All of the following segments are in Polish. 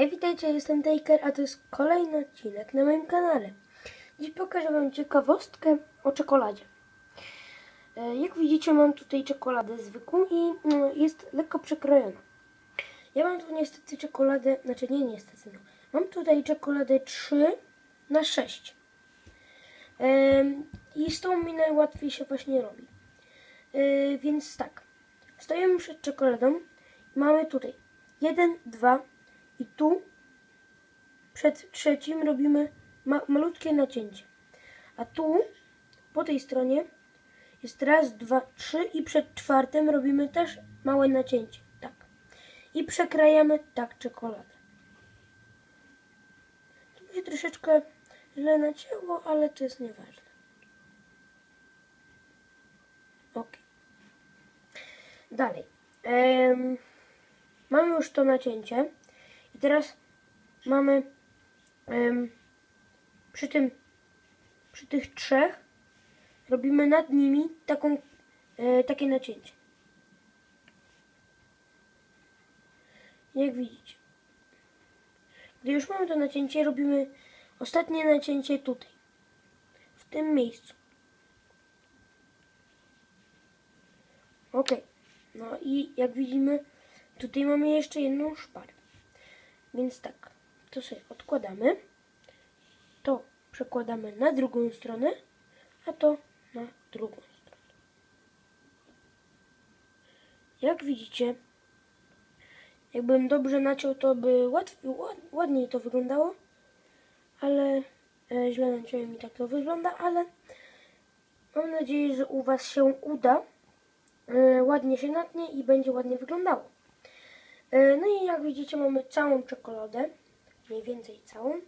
Hej, witajcie, jestem Taker, a to jest kolejny odcinek na moim kanale. Dziś pokażę Wam ciekawostkę o czekoladzie. E, Jak widzicie, mam tutaj czekoladę zwykłą i mm, jest lekko przekrojona. Ja mam tu niestety czekoladę, znaczy nie niestety, no. Mam tutaj czekoladę 3 na 6. Em, I z tą mi najłatwiej się właśnie robi. E, Więc tak, stoimy przed czekoladą. Mamy tutaj 1, 2 i tu przed trzecim robimy ma malutkie nacięcie. A tu po tej stronie jest raz, dwa, trzy i przed czwartym robimy też małe nacięcie. Tak. I przekrajamy tak czekoladę. Tu się troszeczkę źle nacięło, ale to jest nieważne. Ok. Dalej. Em, mamy już to nacięcie. I teraz mamy em, przy tym, przy tych trzech robimy nad nimi taką, e, takie nacięcie. Jak widzicie. Gdy już mamy to nacięcie, robimy ostatnie nacięcie tutaj. W tym miejscu. Ok. No i jak widzimy, tutaj mamy jeszcze jedną szparę. Więc tak, to sobie odkładamy. To przekładamy na drugą stronę, a to na drugą stronę. Jak widzicie, jakbym dobrze naciął, to by łatwiej, ładniej to wyglądało, ale e, źle naciąłem i tak to wygląda, ale mam nadzieję, że u Was się uda. E, ładnie się natnie i będzie ładnie wyglądało. E, No i jak widzicie mamy całą czekoladę, mniej więcej całą,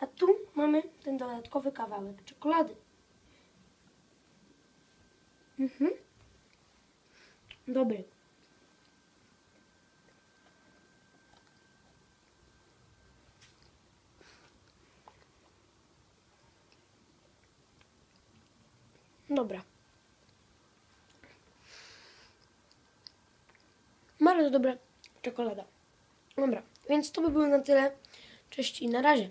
a tu mamy ten dodatkowy kawałek czekolady. Mhm. Dobry. Dobra. Bardzo dobra czekolada. Dobra, więc to by było na tyle. Cześć i na razie.